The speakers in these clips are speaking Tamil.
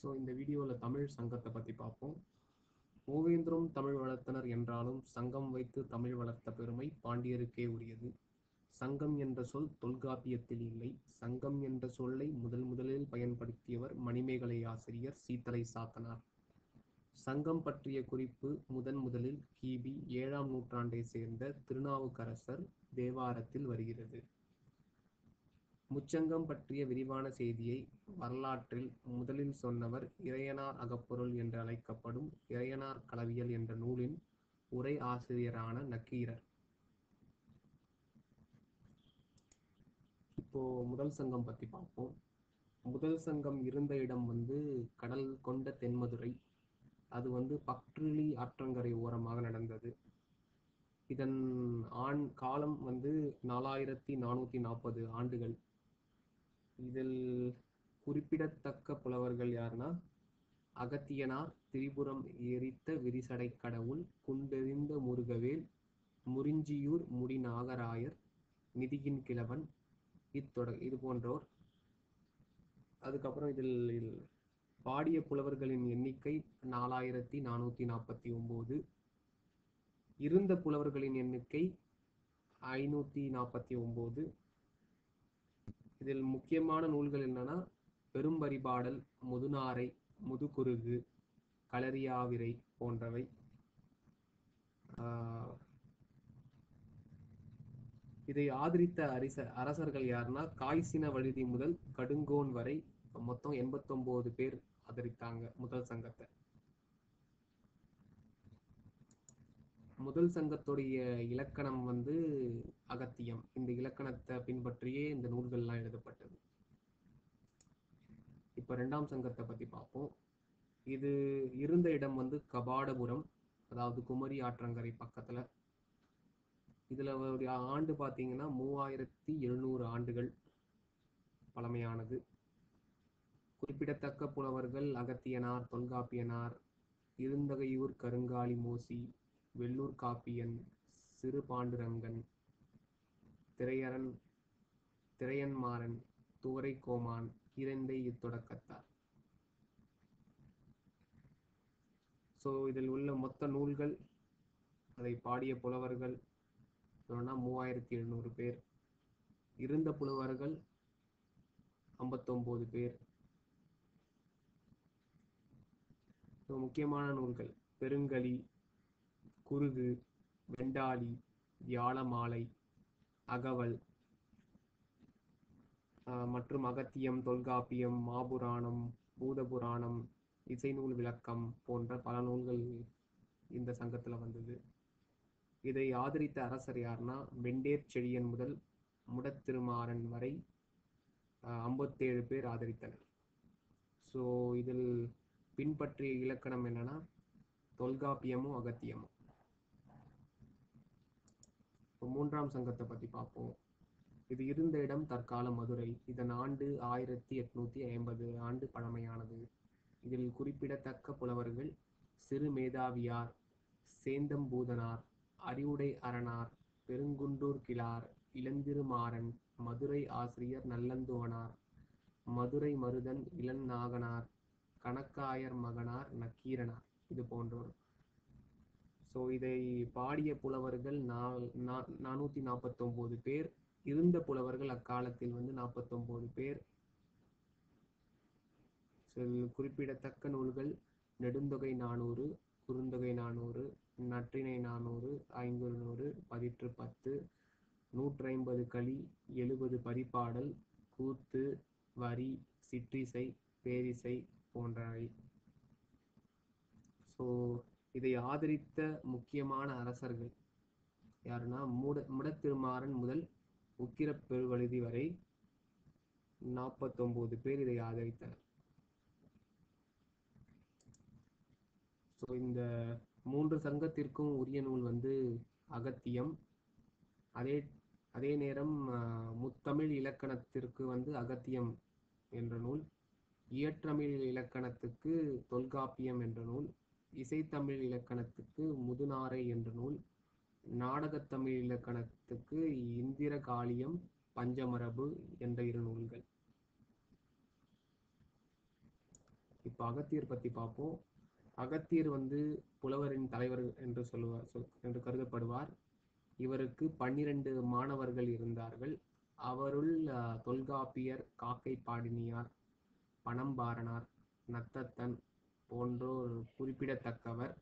ஸோ இந்த வீடியோவில் தமிழ் சங்கத்தை பற்றி பார்ப்போம். மூவேந்தரும் தமிழ் வளர்த்தனர் என்றாலும் சங்கம் வைத்து தமிழ் வளர்த்த பெருமை பாண்டியருக்கே உரியது. சங்கம் என்ற சொல் தொல்காப்பியத்தில் இல்லை. சங்கம் என்ற சொல்லை முதல் முதலில் பயன்படுத்தியவர் மணிமேகலை ஆசிரியர் சீத்தலை சாத்தனார். சங்கம் பற்றிய குறிப்பு முதன் முதலில் கிபி ஏழாம் நூற்றாண்டை சேர்ந்த திருநாவுக்கரசர் தேவாரத்தில் வருகிறது. முச்சங்கம் பற்றிய விரிவான செய்தியை வரலாற்றில் முதலில் சொன்னவர் இறையனார் அகப்பொருள் என்று அழைக்கப்படும் இறையனார் களவியல் என்ற நூலின் உரை ஆசிரியரான நக்கீரர். இப்போ முதல் சங்கம் பத்தி பார்ப்போம். முதல் சங்கம் இருந்த இடம் வந்து கடல் கொண்ட தென்மதுரை. அது வந்து பக்ரிலி ஆற்றங்கரை ஓரமாக நடந்தது. இதன் ஆண் காலம் வந்து நாலாயிரத்தி நானூத்தி நாற்பது ஆண்டுகள். இதில் குறிப்பிடத்தக்க புலவர்கள் யாருன்னா? அகத்தியனார் திரிபுரம் எரித்த விரிசடை கடவுள் குண்டெறிந்த முருகவேல் முறிஞ்சியூர் முடி நாகராயர் நிதியின் கிழவன் இத்தொட இது போன்றோர். அதுக்கப்புறம் இதில் பாடிய புலவர்களின் எண்ணிக்கை நாலாயிரத்தி நானூத்தி நாற்பத்தி ஒன்பது இருந்த புலவர்களின் எண்ணிக்கை ஐநூத்தி நாற்பத்தி ஒன்பது இதில் முக்கியமான நூல்கள் என்னன்னா பெரும்பரிபாடல் முதுநாரை முதுகுருகு களரியாவிரை போன்றவை. இதை ஆதரித்த அரிச அரசர்கள் யாருன்னா காய்சின வழுதி முதல் கடுங்கோன் வரை மொத்தம் எண்பத்தொன்பது பேர் ஆதரித்தாங்க முதல் சங்கத்தை. முதல் சங்கத்துடைய இலக்கணம் வந்து அகத்தியம். இந்த இலக்கணத்தை பின்பற்றியே இந்த நூல்கள்லாம் எழுதப்பட்டது. இப்ப ரெண்டாம் சங்கத்தை பத்தி பார்ப்போம். இது இருந்த இடம் வந்து கபாடபுரம் அதாவது குமரி ஆற்றங்கரை பக்கத்துல. இதுல அவருடைய ஆண்டு பார்த்தீங்கன்னா மூவாயிரத்தி எழுநூறு ஆண்டுகள் பழமையானது. குறிப்பிடத்தக்க புலவர்கள் அகத்தியனார் தொல்காப்பியனார் இருந்தகையூர் கருங்காலி மோசி வெள்ளூர் காப்பியன் சிறு பாண்டுரங்கன் திரையரன் திரையன்மாறன் துவரை கோமான் இரண்டை இத்தொடக்கத்தார். ஸோ இதில் உள்ள மொத்த நூல்கள் அதை பாடிய புலவர்கள் சொல்லணும்னா மூவாயிரத்தி எழுநூறு பேர். இருந்த புலவர்கள் ஐம்பத்தொம்போது பேர். முக்கியமான நூல்கள் பெருங்கலி குருகு வெண்டாளி வியாழமாலை அகவல் மற்றும் அகத்தியம் தொல்காப்பியம் மாபுராணம் பூதபுராணம் இசைநூல் விளக்கம் போன்ற பல நூல்கள் இந்த சங்கத்தில் வந்தது. இதை ஆதரித்த அரசர் யாருன்னா வெண்டேர் செழியன் முதல் முடத்திருமாறன் வரை ஐம்பத்தேழு பேர் ஆதரித்தனர். ஸோ இதில் பின்பற்றிய இலக்கணம் என்னன்னா தொல்காப்பியமும் அகத்தியமும். இப்போ மூன்றாம் சங்கத்தை பத்தி பார்ப்போம். இது இருந்த இடம் தற்கால மதுரை. இதன் ஆண்டு ஆயிரத்தி எட்நூத்தி ஐம்பது ஆண்டு பழமையானது. இதில் குறிப்பிடத்தக்க புலவர்கள் சிறு மேதாவியார் சேந்தம்பூதனார் அறிவுடை அரணார் பெருங்குன்றூர் கிளார் இளந்திருமாறன் மதுரை ஆசிரியர் நல்லந்தோனார் மதுரை மருதன் இளநாகனார் கணக்காயர் மகனார் நக்கீரனார். இது போன்றோர். ஸோ இதை பாடிய புலவர்கள் நானூத்தி நாற்பத்தி பேர் இருந்த புலவர்கள் அக்காலத்தில் வந்து நாற்பத்தொன்பது பேர். குறிப்பிடத்தக்க நூல்கள் நெடுந்தொகை நானூறு குறுந்தொகை நானூறு நற்றினை நானூறு ஐங்குறுநூறு பதிற்று பத்து நூற்றைம்பது களி எழுபது பரிபாடல் கூத்து வரி சிற்றிசை பேரிசை போன்றவை. ஸோ இதை ஆதரித்த முக்கியமான அரசர்கள் யாருன்னா முட முடத்திருமாறன் முதல் உக்கிர பெருவழுதி வரை நாற்பத்தொன்பது பேர் இதை ஆதரித்தனர். ஸோ இந்த மூன்று சங்கத்திற்கும் உரிய நூல் வந்து அகத்தியம். அதே அதே நேரம் முத்தமிழ் இலக்கணத்திற்கு வந்து அகத்தியம் என்ற நூல் இயற்றமிழ் இலக்கணத்துக்கு தொல்காப்பியம் என்ற நூல் இசைத்தமிழ் இலக்கணத்துக்கு முதுநாரை என்ற நூல் நாடகத்தமிழ் இலக்கணத்துக்கு இந்திர காளியம் பஞ்சமரபு என்ற இரு நூல்கள். இப்போ அகத்தியர் பற்றி பார்ப்போம் அகத்தியர் வந்து புலவரின் தலைவர் என்று சொல்லுவார் சொல் என்று கருதப்படுவார். இவருக்கு பன்னிரண்டு மாணவர்கள் இருந்தார்கள். அவருள் தொல்காப்பியர் காக்கை பாடினியார் பணம்பாரனார் நத்தத்தன் போன்றோர் குறிப்பிடத்தக்கவர்.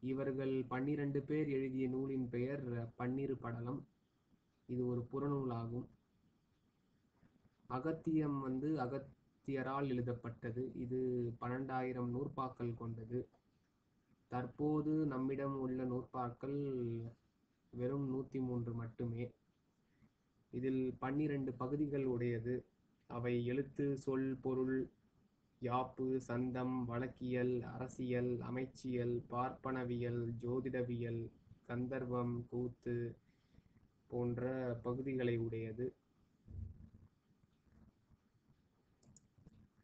இவர்கள் பன்னிரண்டு பேர் எழுதிய நூலின் பெயர் பன்னிரு படலம். இது ஒரு புறநூலாகும். அகத்தியம் வந்து அகத்தியரால் எழுதப்பட்டது. இது பன்னெண்டாயிரம் நூற்பாக்கள் கொண்டது. தற்போது நம்மிடம் உள்ள நூற்பாக்கள் வெறும் நூற்றி மூன்று மட்டுமே. இதில் பன்னிரண்டு பகுதிகள் உடையது. அவை எழுத்து சொல் பொருள் யாப்பு சந்தம் வழக்கியல் அரசியல் அமைச்சியல் பார்ப்பனவியல் ஜோதிடவியல் கந்தர்வம் கூத்து போன்ற பகுதிகளை உடையது.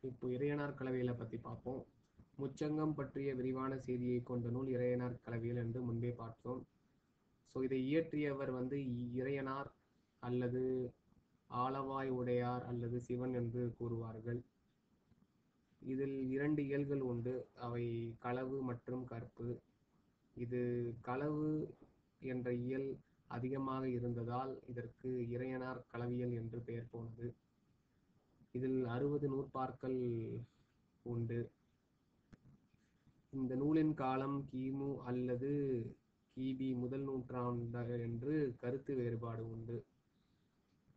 இப்போ இறையனார் கலவையில பத்தி பார்ப்போம். முச்சங்கம் பற்றிய விரிவான செய்தியை கொண்ட நூல் இறையனார் கலவியல் என்று முன்பே பார்த்தோம். ஸோ இதை இயற்றியவர் வந்து இறையனார் அல்லது ஆலவாய் உடையார் அல்லது சிவன் என்று கூறுவார்கள். இதில் இரண்டு இயல்கள் உண்டு. அவை களவு மற்றும் கற்பு இது களவு என்ற இயல் அதிகமாக இருந்ததால் இதற்கு இறையனார் களவியல் என்று பெயர் போனது. இதில் அறுபது நூற்பார்கள் உண்டு. இந்த நூலின் காலம் கிமு அல்லது கிபி முதல் நூற்றாண்டு என்று கருத்து வேறுபாடு உண்டு.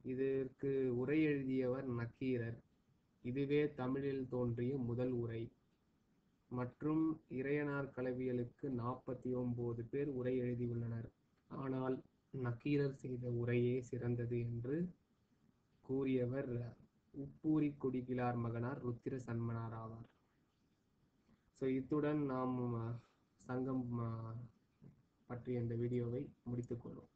இதற்கு உரை எழுதியவர் நக்கீரர். இதுவே தமிழில் தோன்றிய முதல் உரை. மற்றும் இறையனார் கலவியலுக்கு நாற்பத்தி ஒன்பது பேர் உரை எழுதியுள்ளனர் ஆனால் நக்கீரர் செய்த உரையே சிறந்தது என்று கூறியவர் உப்பூரி கொடிகிலார் மகனார் ருத்திர சன்மனார் ஆவார். ஸோ இத்துடன் நாம் சங்கம் பற்றிய இந்த வீடியோவை முடித்துக்கொள்வோம்